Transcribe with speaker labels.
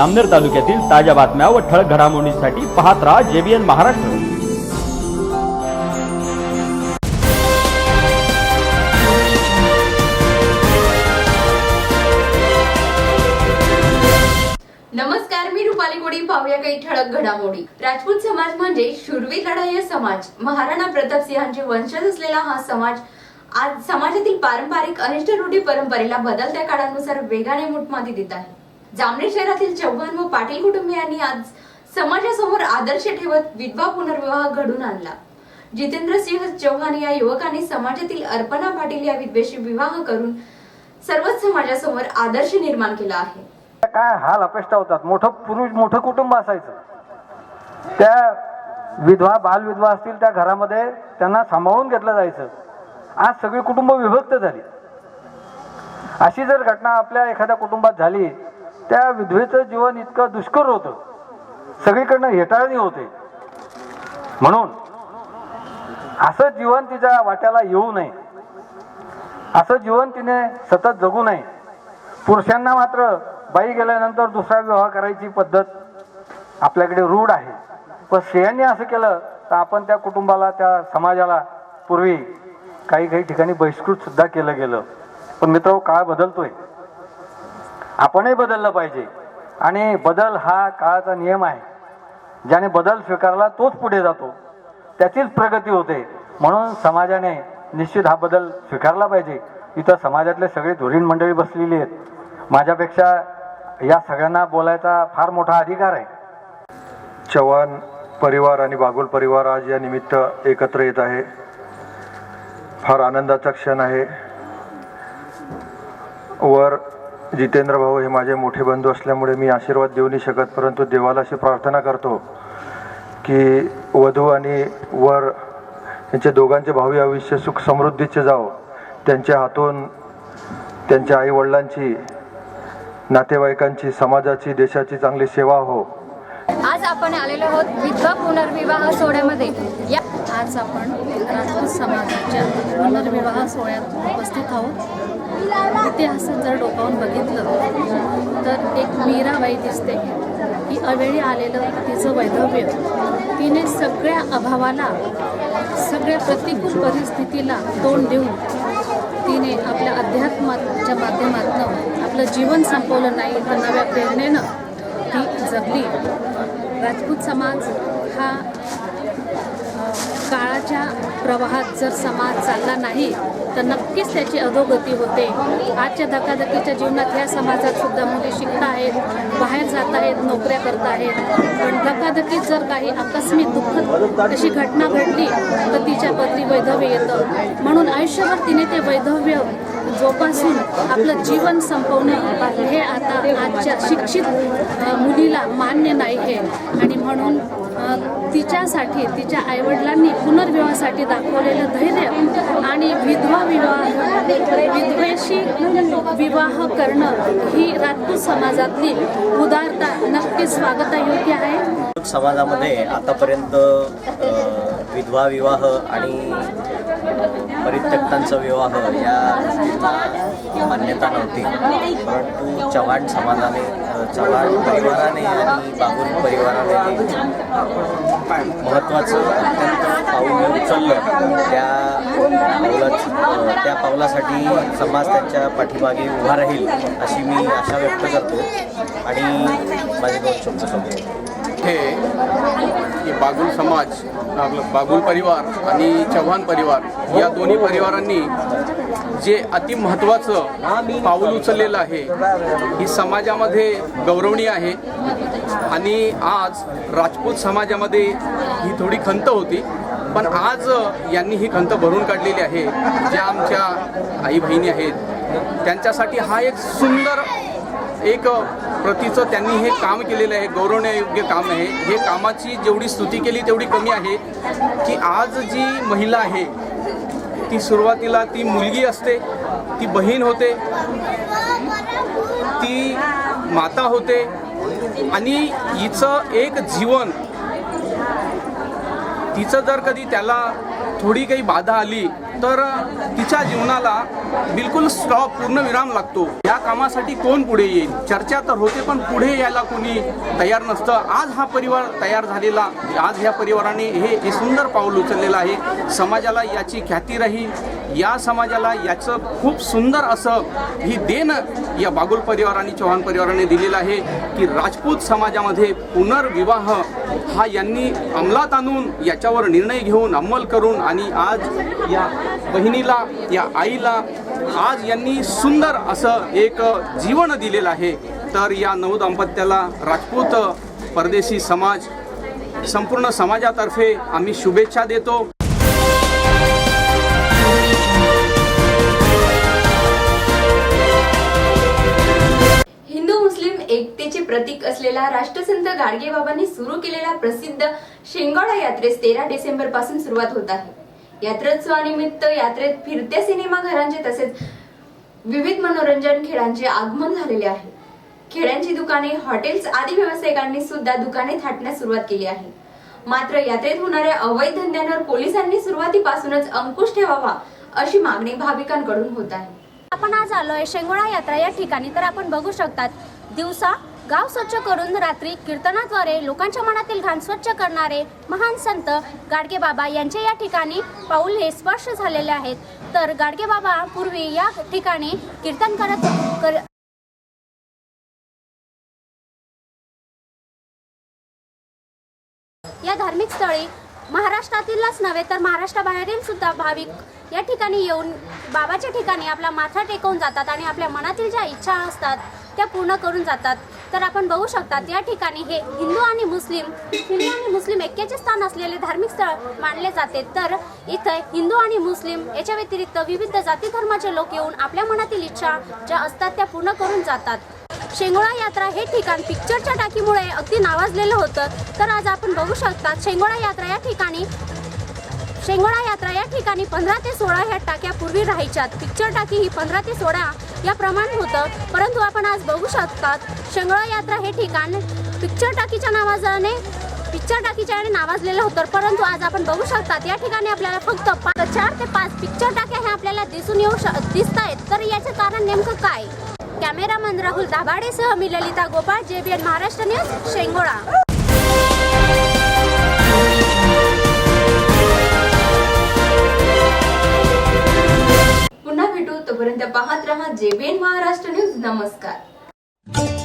Speaker 1: आमनेर तालुक्यातील ताज्या बातम्या व ठळक घडामोडींसाठी पाहत राहा जेबीएन महाराष्ट्र.
Speaker 2: नमस्कार मी रुपाली कोडी पाहूया काही ठळक घडामोडी. राजपूत समाज म्हणजे शूरवीर लढाई समाज. महाराणा प्रताप सिंहांचे वंशज असलेला हा समाज आज समाजातील पारंपरिक अनिष्ट रूढी परंपरेला बदलत्या काळानुसार वेगाने मुठमाती देत आहे. जामनेर शहरातील चव्हाण व पाटील कुटुंबियांनी आज समाजासमोर आदर्श ठेवत विधवा पुनर्विवाह घडून आणला. जितेंद्र सिंह चव्हाण या युवकांनी समाजातील अर्पणा पाटील या विधवेशी विवाह करून सर्वच समाजासमोर आदर्श निर्माण केला आहे.
Speaker 3: काय हाल अपेक्षा होतात? मोठं पुरुष मोठं कुटुंब असायचं. त्या विधवा बालविधवा असतील त्या घरामध्ये त्यांना सांभाळून घेतलं जायचं. आज सगळी कुटुंब विभक्त झाली. अशी जर घटना आपल्या एखाद्या कुटुंबात झाली त्या विधवेचं जीवन इतकं दुष्कर होतं. सगळीकडनं हेटाळणी होते. म्हणून असं जीवन तिच्या वाट्याला येऊ नये. असं जीवन तिने सतत जगू नये. पुरुषांना मात्र बाई गेल्यानंतर दुसरा विवाह करायची पद्धत आपल्याकडे रूढ आहे. पण स्त्रियांनी असं केलं तर आपण त्या कुटुंबाला त्या समाजाला पूर्वी काही काही ठिकाणी बहिष्कृत सुद्धा केलं गेलं. पण मित्र काळ बदलतोय. आपणही बदललं पाहिजे. आणि बदल हा काळाचा नियम आहे. ज्याने बदल स्वीकारला तोच पुढे जातो. त्याचीच प्रगती होते. म्हणून समाजाने निश्चित हा बदल स्वीकारला पाहिजे. इथं समाजातले सगळे धुरीण मंडळी बसलेली आहेत. माझ्यापेक्षा या सगळ्यांना बोलायचा फार मोठा अधिकार आहे.
Speaker 4: चव्हाण परिवार आणि बागुल परिवार आज या निमित्त एकत्र येत आहे. फार आनंदाचा क्षण आहे. वर जितेंद्र भाऊ हे माझे मोठे बंधू असल्यामुळे मी आशीर्वाद देऊ नाही शकत परंतु देवाला अशी प्रार्थना करतो की वधू आणि वर यांचे दोघांचे भावी आयुष्य सुख समृद्धीचे जावो. त्यांच्या हातून त्यांच्या आईवडिलांची नातेवाईकांची समाजाची देशाची चांगली सेवा हो.
Speaker 5: आज आपण आलेलो आहोत विधवा पुनर्विवाह सोहळ्यामध्ये. या आज आपण समाजाच्या पुनर्विवाह सोहळ्यात उपस्थित आहोत. इतिहासात जर डोकावून बघितलं तर एक मीराबाई दिसते. की अवेळी आलेलं तिचं वैधव्य तिने सगळ्या अभावाला सगळ्या प्रतिकूल परिस्थितीला तोंड देऊन तिने आपल्या अध्यात्माच्या माध्यमातून आपलं जीवन संपवलं नाही तर नव्या प्रेरणेनं ती जगली. राजपूत समाज हा काळाच्या प्रवाहात जर समाज चालला नाही तर नक्कीच त्याची अधोगती होते. आजच्या धकाधकीच्या जीवनात ह्या समाजात सुद्धा मुली शिकत आहेत बाहेर जात आहेत नोकऱ्या करत आहेत. पण धकाधकीत जर काही आकस्मिक दुःखद अशी घटना घडली तर तिच्या पदरी वैधव्य येतं. म्हणून आयुष्यभर तिने ते वैधव्य जोपासून आपलं जीवन संपवणं हे आता आजच्या शिक्षित मुलीला मान्य नाही आहे आणि म्हणून तिच्यासाठी तिच्या आईवडिलांनी पुनर्विवाहासाठी दाखवलेलं धैर्य आणि विधवा विवाह विधवेशी विवाह करणं ही राजपूत समाजातली उदारता नक्कीच स्वागतायोग्य आहे.
Speaker 6: समाजामध्ये आतापर्यंत विधवा विवाह आणि परित्यक्तांचा विवाह या गोष्टीला मान्यता नव्हती. परंतु चव्हाण समाजाने चव्हाण परिवाराने आणि बागुल परिवाराने महत्त्वाचं अत्यंत पाऊल उचललं. त्या त्या पावलासाठी समाज त्यांच्या पाठीमागे उभा राहील अशी मी आशा व्यक्त करतो. आणि माझे दोन शब्द संपवतो.
Speaker 7: आहे की बागुल समाज आपलं बागुल परिवार आणि चव्हाण परिवार या दोन्ही परिवारांनी जे अतिमहत्त्वाचं पाऊल उचललेलं आहे ही समाजामध्ये गौरवणीय आहे. आणि आज राजपूत समाजामध्ये ही थोडी खंत होती पण आज यांनी ही खंत भरून काढलेली आहे. ज्या आमच्या आई बहिणी आहेत त्यांच्यासाठी हा एक सुंदर एक प्रतीचं त्यांनी हे काम केलेलं आहे गौरवण्यायोग्य काम आहे. हे कामाची जेवढी स्तुती केली तेवढी कमी आहे. की आज जी महिला आहे ती सुरुवातीला ती मुलगी असते ती बहीण होते ती माता होते आणि हिचं एक जीवन तिचं जर कधी त्याला थोडी काही बाधा आली तर तिच्या जीवनाला बिलकुल स्टॉप पूर्णविराम लागतो. या कामासाठी कोण पुढे येईल? चर्चा तर होते पण पुढे यायला कोणी तयार नसतं. आज हा परिवार तयार झालेला आज ह्या परिवाराने हे हे सुंदर पाऊल उचललेलं आहे. समाजाला याची ख्याती राहील. या समाजाला याचं खूप सुंदर असं ही देण या बागुल परिवार आणि चव्हाण परिवाराने दिलेलं आहे की राजपूत समाजामध्ये पुनर्विवाह हा यांनी अंमलात आणून याच्यावर निर्णय घेऊन अंमल करून आणि आज या बहिणीला या आईला आज यांनी सुंदर असं एक जीवन दिलेलं आहे. तर या नऊ दाम्पत्याला राजपूत परदेशी समाज संपूर्ण समाजातर्फे आम्ही शुभेच्छा देतो.
Speaker 2: प्रतीक असलेला राष्ट्रसंत गाडगेबाबांनी सुरू केलेला प्रसिद्ध शेंगाडा यात्रेस तेरा डिसेंबरपासून सुरुवात होत आहे. यात्रोत्सवानिमित्त यात्रेत फिरत्या सिनेमा घरांचे तसेच विविध मनोरंजन खेळांचे आगमन झालेले आहे. खेळ्यांची दुकाने हॉटेल्स आदी व्यावसायिकांनी सुद्धा दुकाने थाटण्यास सुरुवात केली आहे. मात्र यात्रेत होणाऱ्या अवैध धंद्यांवर पोलिसांनी सुरुवातीपासूनच अंकुश ठेवावा अशी मागणी भाविकांकडून होत आहे.
Speaker 8: आपण आज आलोय शेंगोळा यात्रा या ठिकाणी. तर आपण बघू शकतात दिवसा गाव स्वच्छ करून रात्री कीर्तनाद्वारे लोकांच्या मनातील घाण स्वच्छ करणारे महान संत गाडगे बाबा यांचे या ठिकाणी पाऊल हे स्पर्श झालेले आहेत. तर गाडगे बाबा पूर्वी या ठिकाणी कीर्तन करत कर या धार्मिक स्थळी महाराष्ट्रातीलच नव्हे तर महाराष्ट्राबाहेरील सुद्धा भाविक या ठिकाणी येऊन बाबाच्या ठिकाणी आपला माथा टेकवून जातात आणि आपल्या मनातील ज्या इच्छा असतात त्या पूर्ण करून जातात. तर आपण बघू शकतात या ठिकाणी हे हिंदू आणि मुस्लिम हिंदू आणि मुस्लिम ऐक्याचे स्थान असलेले धार्मिक स्थळ मानले जाते. तर इथं हिंदू आणि मुस्लिम याच्या व्यतिरिक्त विविध जाती धर्माचे लोक येऊन आपल्या मनातील इच्छा ज्या असतात त्या पूर्ण करून जातात. शेंगोळा यात्रा हे ठिकाण पिक्चरच्या टाकीमुळे अगदी नावाजलेलं होतं. तर आज आपण बघू शकता शेंगोळा यात्रा या ठिकाणी शेंगोळा यात्रा या ठिकाणी पंधरा ते सोळा ह्या टाक्या पूर्वी राहायच्यात. पिक्चर टाकी ही पंधरा ते सोळा या प्रमाण होतं. परंतु आपण आज बघू शकतात शेंगोळा यात्रा हे ठिकाण पिक्चर टाकीच्या नावाजाने पिक्चर टाकीच्या याने नावाजलेलं होतं. परंतु आज आपण बघू शकतात या ठिकाणी आपल्याला फक्त पाच चार ते पाच पिक्चर टाक्या ह्या आपल्याला दिसून येऊ श दिसत आहेत. तर याचं कारण नेमकं काय? कॅमेरामन राहुल दाभाडेसह मी ललिता गोपाळ जेबीएन महाराष्ट्र न्यूज शेंगोळा.
Speaker 2: पाहत रहा जेबीएन महाराष्ट्र न्यूज. नमस्कार.